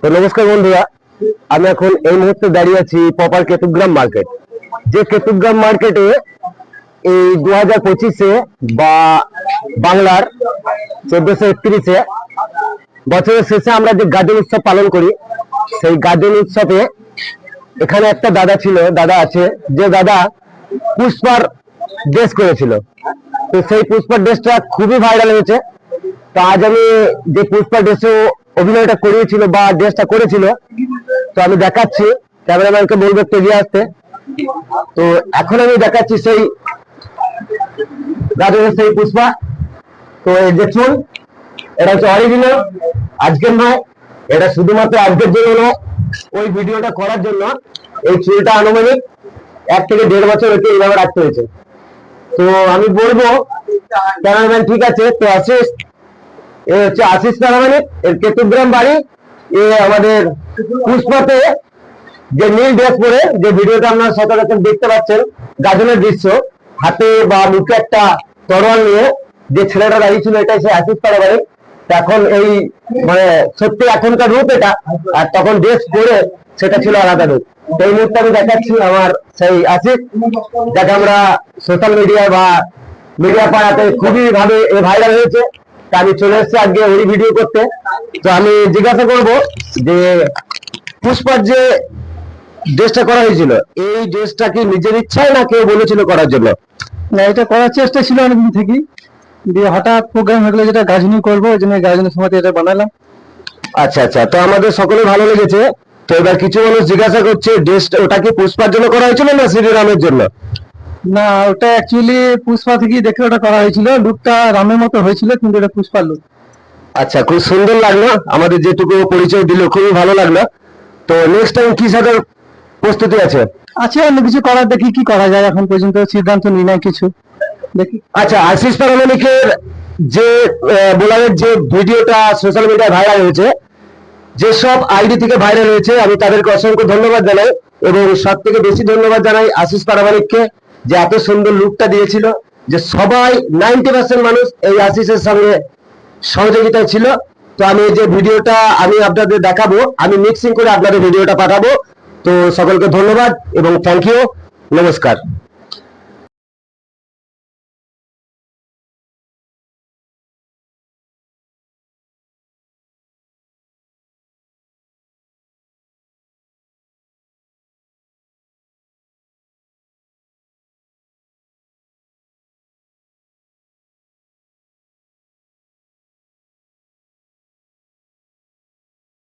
তো নমস্কার বন্ধুরা, আমি এখন এই মুহূর্তে দাঁড়িয়ে আছি পপার কেতুগ্রাম মার্কেট। যে কেতুগ্রাম মার্কেটে এই দু হাজার পঁচিশে বা বাংলার চোদ্দশো একত্রিশে, বছরের শেষে আমরা যে গাজন উৎসব পালন করি, সেই গাজন উৎসবে এখানে একটা দাদা ছিল, দাদা আছে, যে দাদা পুষ্পার ড্রেস করেছিল। তো সেই পুষ্পার ড্রেসটা খুবই ভাইরাল হয়েছে। তো আজ আমি যে পুষ্পা ড্রেসে অভিনয়টা করিয়েছিল বা ড্রেসটা করেছিল, তো আমি দেখাচ্ছি, ক্যামেরাম্যানকে বলব একটু এগিয়ে আসতে। তো এখন আমি দেখাচ্ছি সেই রাজনের সেই পুষ্পা। তো এই যে চুল এটা হচ্ছে অরিজিনাল আজকের নয়, এটা শুধুমাত্র আজকের জন্য নয়, ওই ভিডিওটা করার জন্য এই চুলটা আনুমানিক এক থেকে দেড় বছর হচ্ছে এইভাবে রাখতে হয়েছে। তো আমি বলব, ক্যামেরাম্যান ঠিক আছে, তো আশিস এ হচ্ছে আশিস ক্যামেরাম্যান এর কেতুগ্রাম বাড়ি। এ আমাদের পুষ্পাতে যে নীল ড্রেস পরে যে ভিডিওটা আপনারা সচরাচর দেখতে পাচ্ছেন, গাজনের দৃশ্য। হাতে বা মুখে একটা তরোয়াল নিয়ে যে ছেলেটা দাঁড়িয়ে ছিল, এটাই সে আশিস পাড়াবাড়ি এখন এই মানে সত্যি এখনকার রূপ এটা, আর তখন ড্রেস পরে সেটা ছিল আলাদা রূপ। এই মুহূর্তে আমি দেখাচ্ছি আমার সেই আশিস, যাকে আমরা সোশ্যাল মিডিয়া বা মিডিয়া পাড়াতে খুবই ভাবে ভাইরাল হয়েছে। তা আমি চলে এসেছি আজকে ওই ভিডিও করতে। তো আমি জিজ্ঞাসা করব যে পুষ্পার যে ড্রেসটা করা হয়েছিল এই ড্রেসটা কি নিজের ইচ্ছায় না কেউ বলেছিল করার জন্য? না এটা করার চেষ্টা ছিল অনেকদিন থেকেই। দিয়ে হঠাৎ প্রোগ্রাম হয়ে গেলো যেটা গাজনি করব ওই জন্য গাজনের সময় এটা বানালাম। আচ্ছা আচ্ছা তো আমাদের সকলে ভালো লেগেছে। তো এবার কিছু মানুষ জিজ্ঞাসা করছে ড্রেসটা ওটা কি পুষ্পার জন্য করা হয়েছিল না শ্রীরামের জন্য? না ওটা অ্যাকচুয়ালি পুষ্পা থেকে দেখে ওটা করা হয়েছিল। লুকটা রামের মতো হয়েছিল কিন্তু এটা পুষ্পার লুক আচ্ছা খুব সুন্দর লাগল। আমাদের যেটুকু পরিচয় দিল খুবই ভালো লাগল। তো নেক্সট টাইম কি সাথে প্রস্তুতি আছে? আছে অন্য কিছু করার দেখি কি করা যায়। এখন পর্যন্ত সিদ্ধান্ত নিই নাই কিছু। দেখি। আচ্ছা আশিস পারমাণিকের যে বোলারের যে ভিডিওটা সোশ্যাল মিডিয়ায় ভাইরাল হয়েছে যেসব আইডি থেকে ভাইরাল হয়েছে আমি তাদেরকে অসংখ্য ধন্যবাদ জানাই এবং সব থেকে বেশি ধন্যবাদ জানাই আশিস পারমাণিককে যে এত সুন্দর লুকটা দিয়েছিল, যে সবাই নাইনটি পার্সেন্ট মানুষ এই আশিসের সঙ্গে সহযোগিতা ছিল। তো আমি যে ভিডিওটা আমি আপনাদের দেখাবো, আমি মিক্সিং করে আপনাদের ভিডিওটা পাঠাবো। তো সকলকে ধন্যবাদ এবং থ্যাংক ইউ নমস্কার।